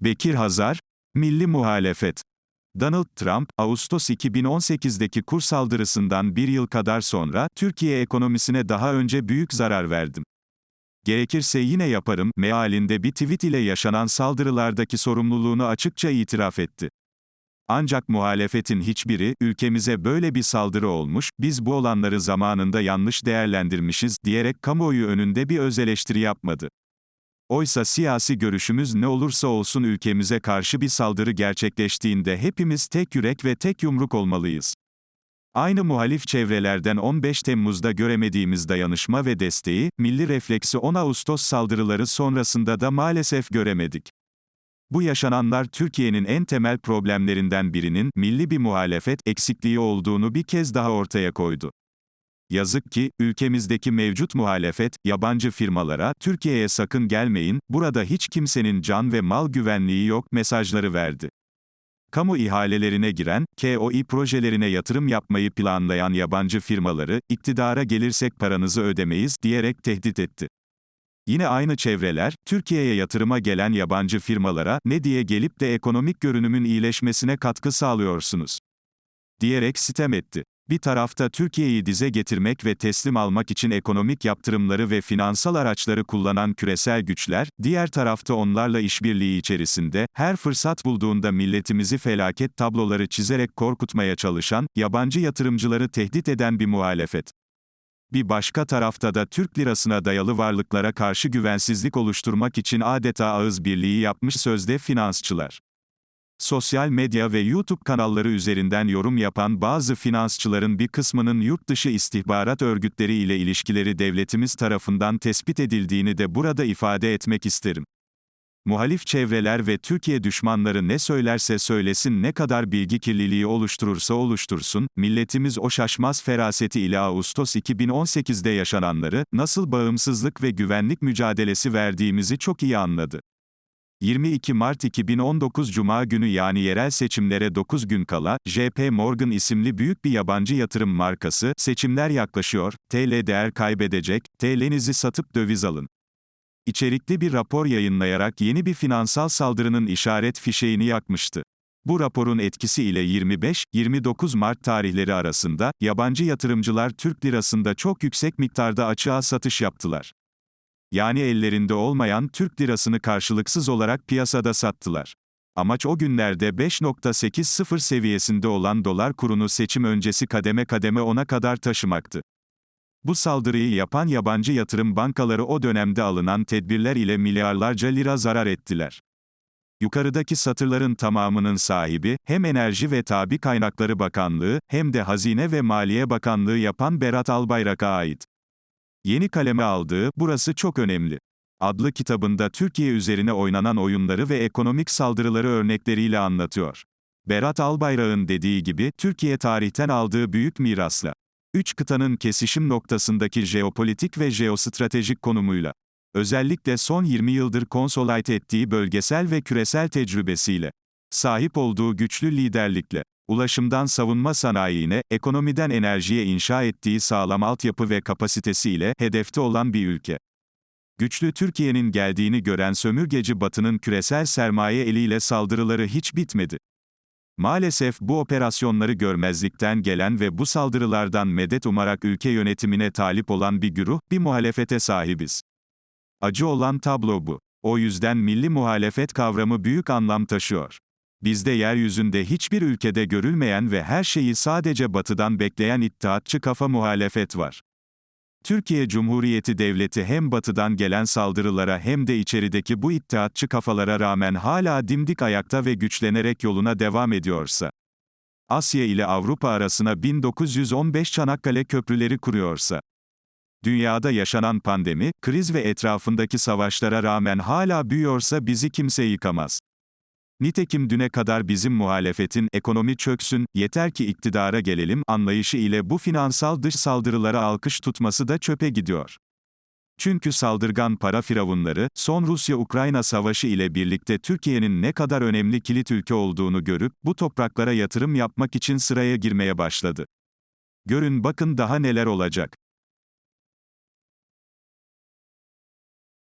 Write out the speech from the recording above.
Bekir Hazar, Milli Muhalefet. Donald Trump, Ağustos 2018'deki kur saldırısından bir yıl kadar sonra, Türkiye ekonomisine daha önce büyük zarar verdim. Gerekirse yine yaparım, mealinde bir tweet ile yaşanan saldırılardaki sorumluluğunu açıkça itiraf etti. Ancak muhalefetin hiçbiri, ülkemize böyle bir saldırı olmuş, biz bu olanları zamanında yanlış değerlendirmişiz, diyerek kamuoyu önünde bir öz eleştiri yapmadı. Oysa siyasi görüşümüz ne olursa olsun ülkemize karşı bir saldırı gerçekleştiğinde hepimiz tek yürek ve tek yumruk olmalıyız. Aynı muhalif çevrelerden 15 Temmuz'da göremediğimiz dayanışma ve desteği, milli refleksi 10 Ağustos saldırıları sonrasında da maalesef göremedik. Bu yaşananlar Türkiye'nin en temel problemlerinden birinin milli bir muhalefet eksikliği olduğunu bir kez daha ortaya koydu. Yazık ki, ülkemizdeki mevcut muhalefet, yabancı firmalara, Türkiye'ye sakın gelmeyin, burada hiç kimsenin can ve mal güvenliği yok mesajları verdi. Kamu ihalelerine giren, KOİ projelerine yatırım yapmayı planlayan yabancı firmaları, iktidara gelirsek paranızı ödemeyiz, diyerek tehdit etti. Yine aynı çevreler, Türkiye'ye yatırıma gelen yabancı firmalara, ne diye gelip de ekonomik görünümün iyileşmesine katkı sağlıyorsunuz? Diyerek sitem etti. Bir tarafta Türkiye'yi dize getirmek ve teslim almak için ekonomik yaptırımları ve finansal araçları kullanan küresel güçler, diğer tarafta onlarla işbirliği içerisinde, her fırsat bulduğunda milletimizi felaket tabloları çizerek korkutmaya çalışan, yabancı yatırımcıları tehdit eden bir muhalefet. Bir başka tarafta da Türk lirasına dayalı varlıklara karşı güvensizlik oluşturmak için adeta ağız birliği yapmış sözde finansçılar. Sosyal medya ve YouTube kanalları üzerinden yorum yapan bazı finansçıların bir kısmının yurt dışı istihbarat örgütleri ile ilişkileri devletimiz tarafından tespit edildiğini de burada ifade etmek isterim. Muhalif çevreler ve Türkiye düşmanları ne söylerse söylesin ne kadar bilgi kirliliği oluşturursa oluştursun, milletimiz o şaşmaz feraseti ile Ağustos 2018'de yaşananları, nasıl bağımsızlık ve güvenlik mücadelesi verdiğimizi çok iyi anladı. 22 Mart 2019 Cuma günü yani yerel seçimlere 9 gün kala, JP Morgan isimli büyük bir yabancı yatırım markası, seçimler yaklaşıyor, TL değer kaybedecek, TL'nizi satıp döviz alın. İçerikli bir rapor yayınlayarak yeni bir finansal saldırının işaret fişeğini yakmıştı. Bu raporun etkisiyle 25-29 Mart tarihleri arasında, yabancı yatırımcılar Türk lirasında çok yüksek miktarda açığa satış yaptılar. Yani ellerinde olmayan Türk lirasını karşılıksız olarak piyasada sattılar. Amaç o günlerde 5.80 seviyesinde olan dolar kurunu seçim öncesi kademe kademe ona kadar taşımaktı. Bu saldırıyı yapan yabancı yatırım bankaları o dönemde alınan tedbirler ile milyarlarca lira zarar ettiler. Yukarıdaki satırların tamamının sahibi, hem Enerji ve Tabi Kaynakları Bakanlığı, hem de Hazine ve Maliye Bakanlığı yapan Berat Albayrak'a ait. Yeni kaleme aldığı, burası çok önemli. Adlı kitabında Türkiye üzerine oynanan oyunları ve ekonomik saldırıları örnekleriyle anlatıyor. Berat Albayrak'ın dediği gibi, Türkiye tarihten aldığı büyük mirasla, üç kıtanın kesişim noktasındaki jeopolitik ve jeostratejik konumuyla, özellikle son 20 yıldır konsolite ettiği bölgesel ve küresel tecrübesiyle, sahip olduğu güçlü liderlikle, ulaşımdan savunma sanayine, ekonomiden enerjiye inşa ettiği sağlam altyapı ve kapasitesiyle hedefte olan bir ülke. Güçlü Türkiye'nin geldiğini gören sömürgeci Batı'nın küresel sermaye eliyle saldırıları hiç bitmedi. Maalesef bu operasyonları görmezlikten gelen ve bu saldırılardan medet umarak ülke yönetimine talip olan bir güruh, bir muhalefete sahibiz. Acı olan tablo bu. O yüzden milli muhalefet kavramı büyük anlam taşıyor. Bizde yeryüzünde hiçbir ülkede görülmeyen ve her şeyi sadece batıdan bekleyen iddiatçı kafa muhalefet var. Türkiye Cumhuriyeti Devleti hem batıdan gelen saldırılara hem de içerideki bu iddiatçı kafalara rağmen hala dimdik ayakta ve güçlenerek yoluna devam ediyorsa, Asya ile Avrupa arasına 1915 Çanakkale köprüleri kuruyorsa, dünyada yaşanan pandemi, kriz ve etrafındaki savaşlara rağmen hala büyüyorsa bizi kimse yıkamaz. Nitekim düne kadar bizim muhalefetin, ekonomi çöksün, yeter ki iktidara gelelim, anlayışı ile bu finansal dış saldırılara alkış tutması da çöpe gidiyor. Çünkü saldırgan para firavunları, son Rusya-Ukrayna savaşı ile birlikte Türkiye'nin ne kadar önemli kilit ülke olduğunu görüp, bu topraklara yatırım yapmak için sıraya girmeye başladı. Görün bakın daha neler olacak.